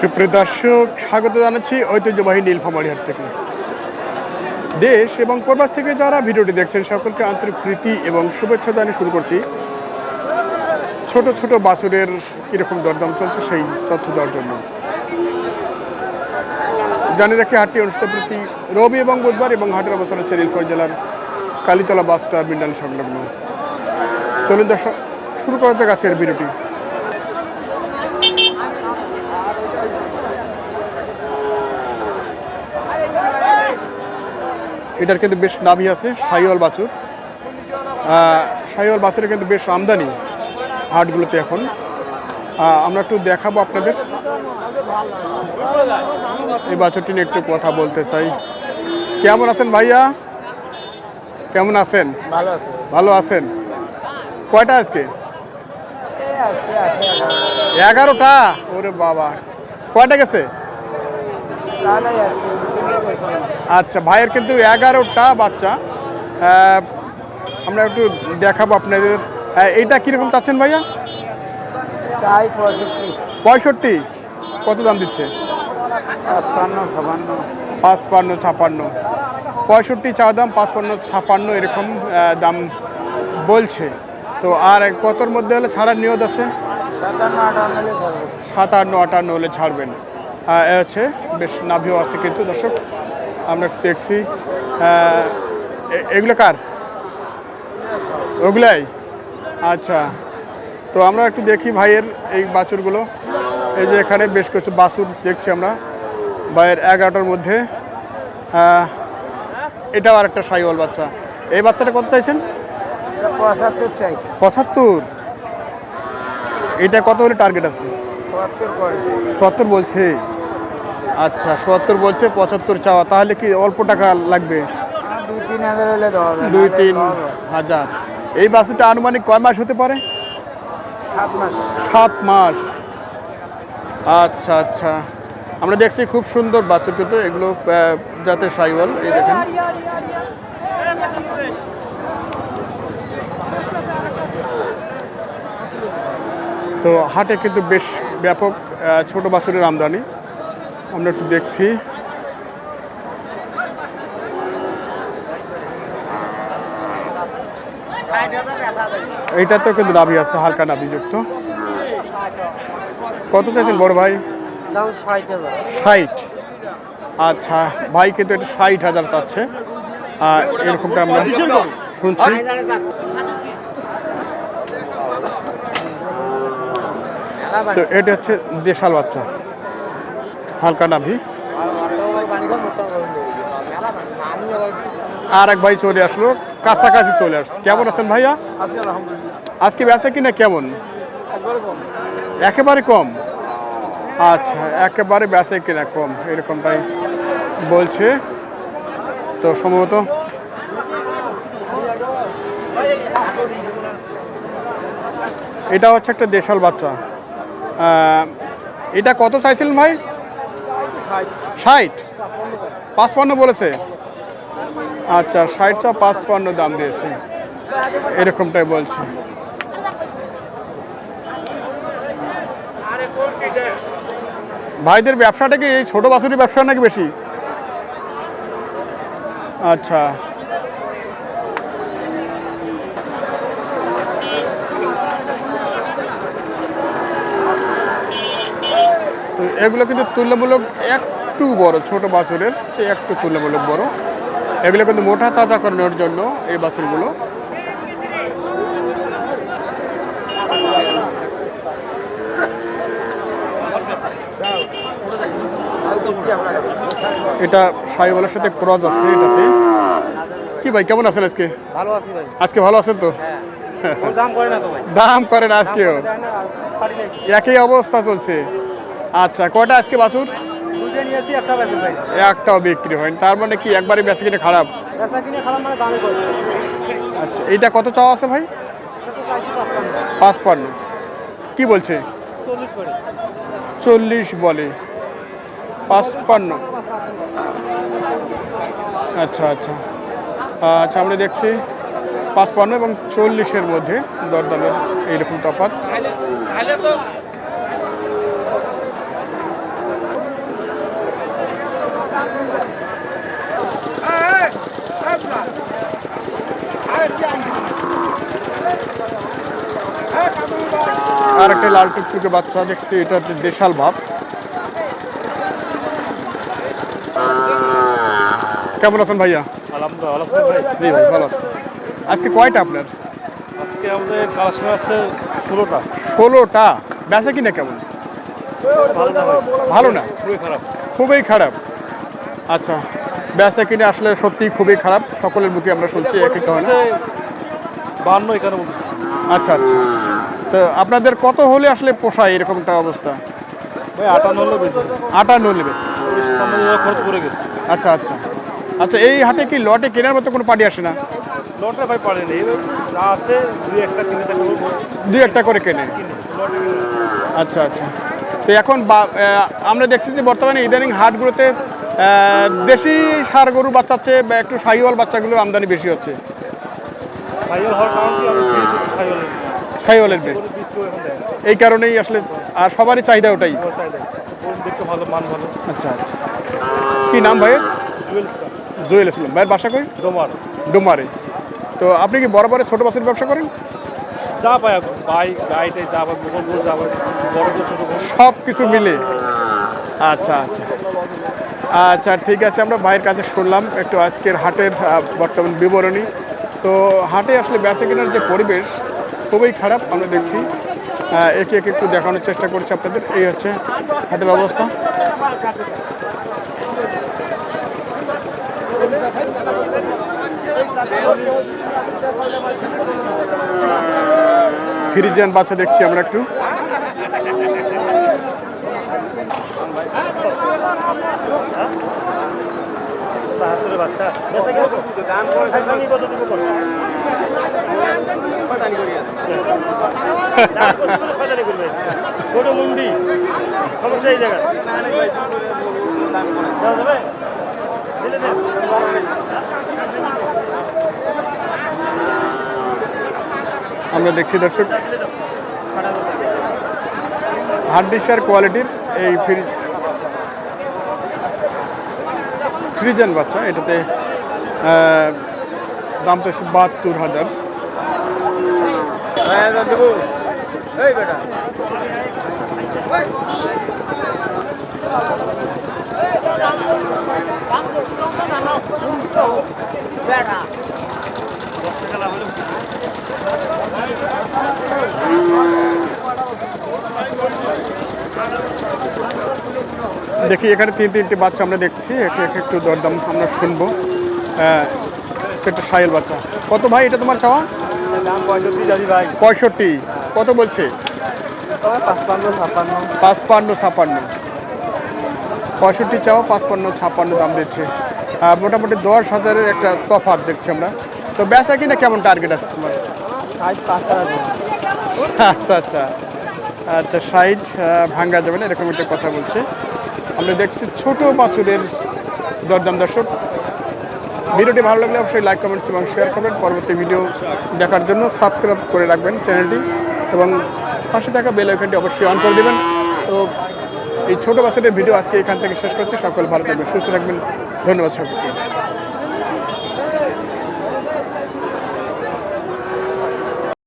সুপ্রিয় দর্শক, স্বাগত জানাচ্ছি ঐতিহ্যবাহী নীলফামারী হাট থেকে। দেশ এবং প্রবাস থেকে যারা ভিডিওটি দেখছেন, সকলকে আন্তরিক প্রীতি এবং শুভেচ্ছা জানিয়ে শুরু করছি। ছোট ছোট বাছুরের কীরকম দরদাম চলছে সেই তথ্য দেওয়ার জন্য। জানি রাখি, হাটটি অনুষ্ঠিত প্রতি রবি এবং বুধবার এবং হাটের অবস্থান হচ্ছে নীলফামারী জেলার কালীতলা বাস টার্মিনাল সংলগ্ন। চলুন দর্শক, শুরু করা যাক আজকের ভিডিওটি। এটার কিন্তু বেশ নাভি আছে সাইওয়াল বাছুর। সাইওয়াল বাছুরের কিন্তু বেশ আমদানি হাটগুলোতে এখন। আমরা একটু দেখাবো আপনাদের। এই বাছুরটি নিয়ে একটু কথা বলতে চাই। কেমন আছেন ভাইয়া? কেমন আছেন? ভালো আছেন? কয়টা আজকে? এগারোটা? ওরে বাবা। কয়টা গেছে? আচ্ছা ভাইয়ের কিন্তু এগারোটা বাচ্চা। আমরা একটু দেখাবো আপনাদের। এইটা কীরকম চাচ্ছেন ভাইয়া? পঁয়ষট্টি। কত দাম দিচ্ছে? পাঁচপান্ন ছাপান্ন। পঁয়ষট্টি চা দাম পাঁচপান্ন ছাপান্ন এরকম দাম বলছে। তো আর কতর মধ্যে হলে ছাড়ার নিয়ত আছে? সাতান্ন আটান্ন হলে ছাড়বো। হলে ছাড়বেন। এ হচ্ছে বেশ নাভিও আছে কিন্তু দর্শক। আমরা দেখছি। এগুলো কার? ওগুলাই? আচ্ছা। তো আমরা একটু দেখি ভাইয়ের এই বাছুরগুলো। এই যে এখানে বেশ কিছু বাছুর দেখছি আমরা। ভাইয়ের এগারোটার মধ্যে। আহ, এটাও আর একটা সাইওয়াল বাচ্চা। এই বাচ্চাটা কত চাইছেন? পঁচাত্তর চাই। পঁচাত্তর? এটা কত হলে টার্গেট আছে? সত্তর বলছে। আচ্ছা সত্তর বলছে পঁচাত্তর চাওয়া। তাহলে কি অল্প টাকা লাগবে? দুই তিন হাজার। এই বাসুটা আনুমানিক কয় মাস হতে পারে? সাত মাস। আচ্ছা আচ্ছা। আমরা দেখছি খুব সুন্দর বাছুর কিন্তু। এগুলো জাতের সাইওয়াল এই দেখেন। তো হাটে কিন্তু বেশ ব্যাপক ছোট বাছুরের আমদানি। আমরা একটু দেখছি। এইটা তো কিন্তু নাভি আছে, হালকা নাভিযুক্ত। কত চাইছেন বড় ভাই? ষাট। আচ্ছা ভাই কিন্তু এটা ষাট হাজার চাচ্ছে। এরকমটা আমরা শুনছি। তো এটা হচ্ছে দেশাল বাচ্চা। হালকা নাভি আর এক ভাই চলে আসলো কাছাকাছি চলে আসছে। কেমন আছেন ভাইয়া? আজকে বেচা কিনা কেমন? একেবারে কম। আচ্ছা একেবারে বেচা কিনা কম। এরকমটাই বলছে। তো সম্ভবত এটা হচ্ছে একটা দেশাল বাচ্চা। এটা কত চাইছিলেন ভাই? ষাট। পাঁচপান্ন বলেছে? আচ্ছা ষাট চা পাঁচপান্ন দাম দিয়েছে। এরকমটাই বলছে। ভাইদের ব্যবসাটা কি এই ছোট বাসুরি ব্যবসা নাকি বেশি? আচ্ছা। তো এগুলো কিন্তু তুলনামূলক একটু বড় ছোট বাছুরের সে একটু তুলনামূলক বড়। এগুলো কিন্তু মোটা তাজা করানোর জন্য এই বাছুরগুলো। এটা সাইওয়ালের সাথে ক্রস আছে এটাতে। কি ভাই কেমন আছেন আজকে? ভালো আছি ভাই। আজকে ভালো আছেন তো? ওর দাম করে না তো ভাই। দাম করেন আজকেও? একই অবস্থা চলছে। আচ্ছা কয়টা আজকে বাছুর? একটা একটাও বিক্রি হয়নি। তার মানে কি একবারে বেচে কিনে খারাপ? বেচা কিনে খারাপ মানে আচ্ছা এইটা কত চাওয়া আছে ভাই? পাঁচপান্ন। কি বলছে? চল্লিশ বলে। পাঁচপান্ন। আচ্ছা আচ্ছা। আচ্ছা আমরা দেখছি পাঁচপান্ন এবং চল্লিশের মধ্যে দরদামের এইরকম তফাৎ আর একটা লাল টুকটুকে বাচ্চা দেখছি এটা দেশাল ভাব কেমন আছেন ভাইয়া? জি ভাই ভালো আছি। আজকে কয়টা আপনার? আজকে আমাদের কালেকশন আছে ষোলোটা। ষোলোটা। বেচা কিনা কেমন? ভালো না খুবই খারাপ। খুবই খারাপ। আচ্ছা বেচা কিনে আসলে সত্যি খুবই খারাপ। সকলের মুখে আমরা শুনছি বান্ন এখানে আচ্ছা আচ্ছা। তো আপনাদের কত হলে আসলে পোষায় এরকম একটা অবস্থা? ভাই আটান্ন হলো বেশি। আটান্ন হলে বেশি। চল্লিশ খরচ করে গেছে। আচ্ছা আচ্ছা। আচ্ছা এই হাটে কি লটে কেনার মতো কোনো পার্টি আসে না? লটে ভাই এবার যা আসে দুই একটা কিনে দুই একটা করে কেনে? আচ্ছা আচ্ছা। তো এখন আমরা দেখছি যে বর্তমানে ইদানিং হাটগুলোতে দেশি সার গরু বাচ্চাচ্ছে বা একটু সাইওয়াল বাচ্চাগুলোর আমদানি বেশি হচ্ছে। সাইকেল হওয়ার কারণ কি? সাইওয়ালের বেশ এই কারণেই আসলে আর সবারই চাহিদা ওটাই। দেখতে ভালো মান ভালো। আচ্ছা আচ্ছা। কি নাম ভাইয়ের? জুয়েল ইসলাম। ভাইয়ের বাসা কই? ডোমার। ডুমারে। তো আপনি কি বরাবরে ছোট বাসের ব্যবসা করেন? যা পাই এখন বাই গাইটাই যা পাই বকর যা পাই বড় সব কিছু মিলে। আচ্ছা আচ্ছা। আচ্ছা ঠিক আছে আমরা ভাইয়ের কাছে শুনলাম একটু আজকের হাটের বর্তমান বিবরণী। তো হাটে আসলে বেচা কেনার যে পরিবেশ খুবই খারাপ, আমরা দেখছি। একে একে একটু দেখানোর চেষ্টা করছি আপনাদের। এই হচ্ছে হাটের অবস্থা। ফ্রিজিয়ান বাচ্চা দেখছি আমরা একটু। হাতের বাচ্চা। ছোট মুন্ডি। সমস্যা এই দেন। আমরা দেখছি দর্শক। হার্ডিসার কোয়ালিটির এই ফ্রি ফ্রিজেন বাচ্চা এটাতে দাম চাইছে বাহাত্তর হাজার। দেখি এখানে তিন তিনটি বাচ্চা আমরা দেখছি। একে একে একটু দরদাম আমরা শুনব। একটা সাইল বাচ্চা। কত ভাই এটা তোমার চাওয়া? পঁয়ষট্টি কত বলছে? পাঁচপান্ন ছাপান্ন পঁয়ষট্টি চাও পাঁচপান্ন ছাপান্ন দাম দিচ্ছে। মোটামুটি দশ হাজারের একটা তফাৎ দেখছি আমরা। তো বেচা কিনা কেমন টার্গেট আছে তোমার? আচ্ছা আচ্ছা। আচ্ছা সাইড ভাঙ্গা যাবে না এরকম একটা কথা বলছে। আমরা দেখছি ছোট বাছুরের দরদাম দর্শক। ভিডিওটি ভালো লাগলে অবশ্যই লাইক কমেন্টস এবং শেয়ার করবেন। পরবর্তী ভিডিও দেখার জন্য সাবস্ক্রাইব করে রাখবেন চ্যানেলটি এবং পাশে থাকা বেল আইকনটি অবশ্যই অন করে দেবেন। তো এই ছোটো বাছুরের ভিডিও আজকে এখান থেকে শেষ করছি। সকল ভালো থাকবেন, সুস্থ থাকবেন। ধন্যবাদ সকলকে